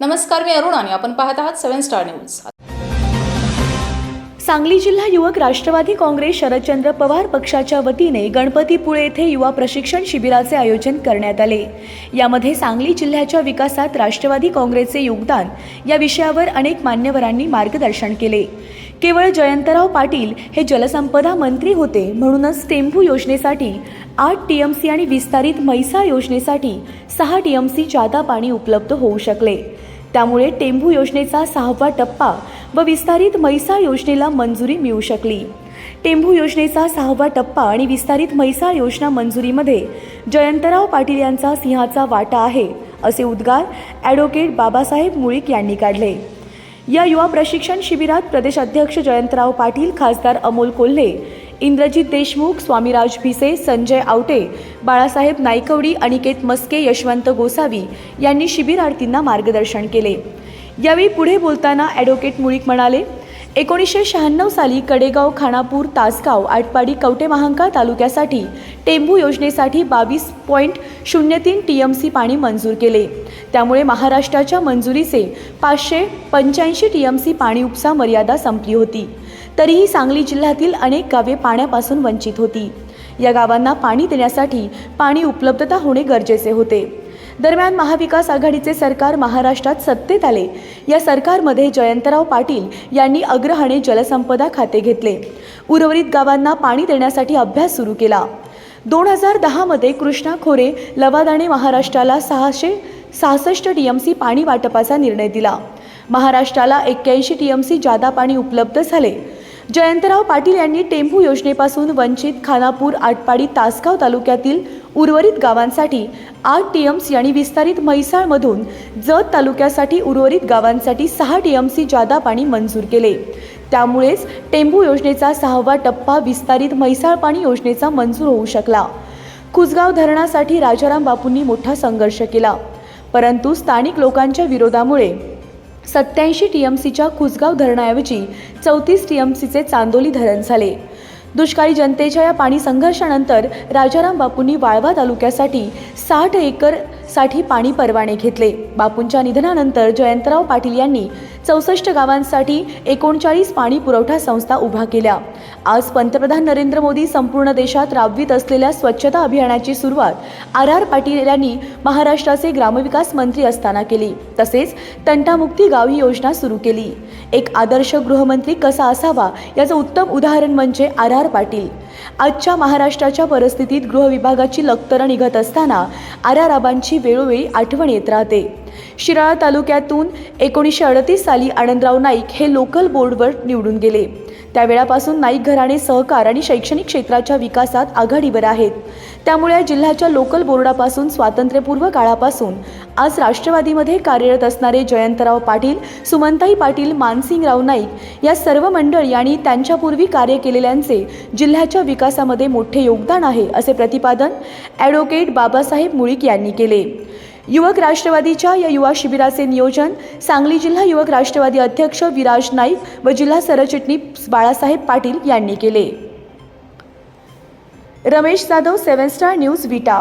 नमस्कार मी अरुण आणि आपण पाहत आहात सेव्हन स्टार न्यूज. सांगली जिल्हा युवक राष्ट्रवादी काँग्रेस शरदचंद्र पवार पक्षाच्या वतीने गणपतीपुळे येथे युवा प्रशिक्षण शिबिराचे आयोजन करण्यात आले. यामध्ये सांगली जिल्ह्याच्या विकासात राष्ट्रवादी काँग्रेसचे योगदान या विषयावर अनेक मान्यवरांनी मार्गदर्शन केले. केवळ जयंतराव पाटील हे जलसंपदा मंत्री होते म्हणूनच टेंभू योजनेसाठी आठ टीएमसी आणि विस्तारित म्हैसाळ योजनेसाठी सहा टीएमसी जादा पाणी उपलब्ध होऊ शकले. त्यामुळे टेंभू योजनेचा सहावा टप्पा व विस्तारित म्हैसाळ योजनेला मंजुरी मिळू शकली. टेंभू योजनेचा सहावा टप्पा आणि विस्तारित म्हैसाळ योजना मंजुरीमध्ये जयंतराव पाटील यांचा सिंहाचा वाटा आहे असे उद्गार ॲडव्होकेट बाबासाहेब मुळीक यांनी काढले. या युवा प्रशिक्षण शिबिरात प्रदेश अध्यक्ष जयंतराव पाटील खासदार अमोल कोल्हे इंद्रजित देशमुख स्वामीराज भिसे संजय आवटे बाळासाहेब नायकवडी अनिकेत मस्के यशवंत गोसावी यांनी शिबिरार्थींना मार्गदर्शन केले. यावेळी पुढे बोलताना ॲडव्होकेट मुळीक म्हणाले एकोणीसशे शहाण्णव साली कडेगाव खानापूर तासगाव आटपाडी कवटेमहांकाळ तालुक्यासाठी टेंभू योजनेसाठी बावीस पॉईंट शून्य तीन टी एम सी पाणी मंजूर केले. त्यामुळे महाराष्ट्राच्या मंजुरीचे पाचशे पंच्याऐंशी टी एम सी पाणी उपसा मर्यादा संपली होती. तरीही सांगली जिल्ह्यातील अनेक गावे पाण्यापासून वंचित होती. या गावांना पाणी देण्यासाठी पाणी उपलब्धता होणे गरजेचे होते. दरम्यान महाविकास आघाडीचे सरकार महाराष्ट्रात सत्तेत आले. या सरकारमध्ये जयंतराव पाटील यांनी अग्रहणे जलसंपदा खाते घेतले. उर्वरित गावांना पाणी देण्यासाठी अभ्यास सुरू केला. दोन हजार दहामध्ये कृष्णा खोरे लवादाने महाराष्ट्राला सहाशे सहासष्ट टी एम सी पाणी वाटपाचा निर्णय दिला. महाराष्ट्राला एक्क्याऐंशी टी एम सी जादा पाणी उपलब्ध झाले. जयंतराव पाटील यांनी टेंभू योजनेपासून वंचित खानापूर आटपाडी तासगाव तालुक्यातील उर्वरित गावांसाठी आठ टी एम सी आणि विस्तारित म्हैसाळमधून जत तालुक्यासाठी उर्वरित गावांसाठी सहा टी एम सी जादा पाणी मंजूर केले. त्यामुळेच टेंभू योजनेचा सहावा टप्पा विस्तारित म्हैसाळ पाणी योजनेचा मंजूर होऊ शकला. कुसगाव धरणासाठी राजाराम बापूंनी मोठा संघर्ष केला. परंतु स्थानिक लोकांच्या विरोधामुळे सत्याऐंशी टी एम सीच्या कुसगाव धरणाऐवजी चौतीस टी एम सीचे चांदोली धरण झाले. दुष्काळी जनतेच्या या पाणी संघर्षानंतर राजाराम बापूंनी वाळवा तालुक्यासाठी साठ एकरसाठी पाणी परवाने घेतले. बापूंच्या निधनानंतर जयंतराव पाटील यांनी चौसष्ट गावांसाठी एकोणचाळीस पाणी पुरवठा संस्था उभा केल्या. आज पंतप्रधान नरेंद्र मोदी संपूर्ण देशात राबवित असलेल्या स्वच्छता अभियानाची सुरुवात आर आर पाटील यांनी महाराष्ट्राचे ग्रामविकास मंत्री असताना केली. तसेच तंटामुक्ती गाव ही योजना सुरू केली. एक आदर्श गृहमंत्री कसा असावा याचं उत्तम उदाहरण म्हणजे आर आर पाटील. आजच्या महाराष्ट्राच्या परिस्थितीत गृह विभागाची लक्तरं निघत असताना आर आर आबांची वेळोवेळी आठवण येत राहते. शिराळा तालुक्यातून एकोणीसशे अडतीस साली आनंदराव नाईक हे लोकल बोर्डवर निवडून गेले. त्यावेळापासून नाईक घराणे सहकार आणि शैक्षणिक क्षेत्राच्या विकासात आघाडीवर आहेत. त्यामुळे जिल्ह्याच्या लोकल बोर्डापासून स्वातंत्र्यपूर्व काळापासून आज राष्ट्रवादीमध्ये कार्यरत असणारे जयंतराव पाटील सुमंताई पाटील मानसिंगराव नाईक या सर्व मंडळी आणि त्यांच्यापूर्वी कार्य केलेल्यांचे जिल्ह्याच्या विकासामध्ये मोठे योगदान आहे असे प्रतिपादन ॲडव्होकेट बाबासाहेब मुळीक यांनी केले. युवक राष्ट्रवादीच्या या युवा शिबिराचे नियोजन सांगली जिल्हा युवक राष्ट्रवादी अध्यक्ष विराज नाईक व जिल्हा सरचिटणीस बाळासाहेब पाटील यांनी केले. Ramesh Jadhav seven star news Vita